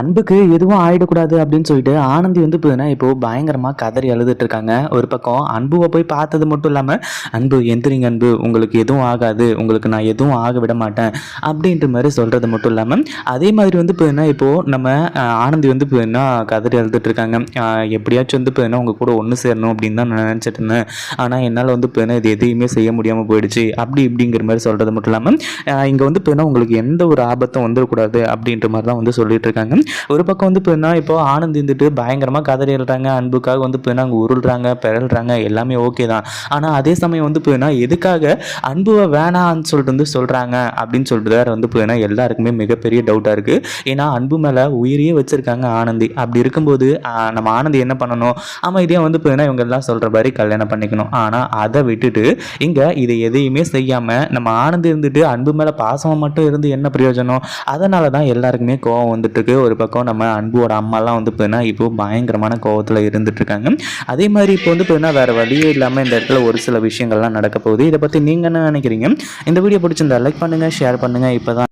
அன்புக்கு எதுவும் ஆயிடக்கூடாது அப்படின்னு சொல்லிட்டு ஆனந்தி வந்து பார்த்தீங்கன்னா இப்போ பயங்கரமாக கதறி அழுதுட்டு இருக்காங்க. ஒரு பக்கம் அன்புவை போய் பார்த்தது மட்டும் இல்லாமல் அன்பு எந்திரிங்க அன்பு. உங்களுக்கு எதுவும் ஆகாது. உங்களுக்கு நான் எதுவும் ஆக விட மாட்டேன். அப்படின்ற மாதிரி சொல்கிறது மட்டும் இல்லாமல் அதே மாதிரி வந்து பார்த்தீங்கன்னா இப்போது நம்ம ஆனந்தி வந்து பார்த்தீங்கன்னா கதறி அழுதுட்டு இருக்காங்க. எப்படியாச்சும் வந்து பார்த்தீங்கன்னா உங்கள் கூட ஒன்று சேரணும் அப்படின்னு தான் நான் நினச்சிட்டு இருந்தேன். ஆனால் என்னால் வந்து பார்த்தீங்கன்னா இது எதையுமே செய்ய முடியாமல் போயிடுச்சு. அப்படி இப்படிங்கிற மாதிரி சொல்கிறது மட்டும் இல்லாமல் இங்கே வந்து பார்த்தீங்கன்னா உங்களுக்கு எந்த ஒரு ஆபத்தும் வந்துடக்கூடாது அப்படின்ற மாதிரி தான் வந்து சொல்லிட்டு இருக்காங்க. ஒரு பக்கம் வந்து பார்த்தீங்கன்னா இப்போ ஆனந்த் இருந்துட்டு பயங்கரமாக கதறி எழுறாங்க அன்புக்காக வந்து பார்த்தீங்கன்னா அங்கே உருள்றாங்க பிறல்றாங்க எல்லாமே ஓகே தான். ஆனால் அதே சமயம் வந்து பார்த்தீங்கன்னா எதுக்காக அன்புவை வேணான்னு சொல்லிட்டு வந்து சொல்கிறாங்க அப்படின்னு சொல்லிட்டு வேறு வந்து பார்த்தீங்கன்னா எல்லாருக்குமே மிகப்பெரிய டவுட்டாக இருக்குது ஏன்னா அன்பு மேலே உயிரையே வச்சுருக்காங்க ஆனந்தி. அப்படி இருக்கும்போது நம்ம ஆனந்தி என்ன பண்ணணும்? அமைதியாக வந்து பார்த்தீங்கன்னா இவங்க எல்லாம் சொல்கிற மாதிரி கல்யாணம் பண்ணிக்கணும். ஆனால் அதை விட்டுட்டு இங்கே இதை எதையுமே செய்யாமல் நம்ம ஆனந்தி இருந்துட்டு அன்பு மேலே பாசமாக மட்டும் இருந்து என்ன பிரயோஜனம்? அதனால தான் எல்லாருக்குமே கோவம் வந்துட்டு இருக்கு. ஒரு பக்கம் நம்ம அன்புவோட அம்மாலாம் வந்து பார்த்தீங்கன்னா இப்போ பயங்கரமான கோவத்தில் இருந்துட்டு இருக்காங்க அதே மாதிரி இப்போ வந்து பார்த்தீங்கன்னா வேற வழியே இல்லாமல் இந்த இடத்துல ஒரு சில விஷயங்கள்லாம் நடக்க போகுது. இதை பற்றி நீங்கள் என்ன நினைக்கிறீங்க? இந்த வீடியோ பிடிச்சிருந்தா லைக் பண்ணுங்கள் ஷேர் பண்ணுங்கள் இப்போ தான்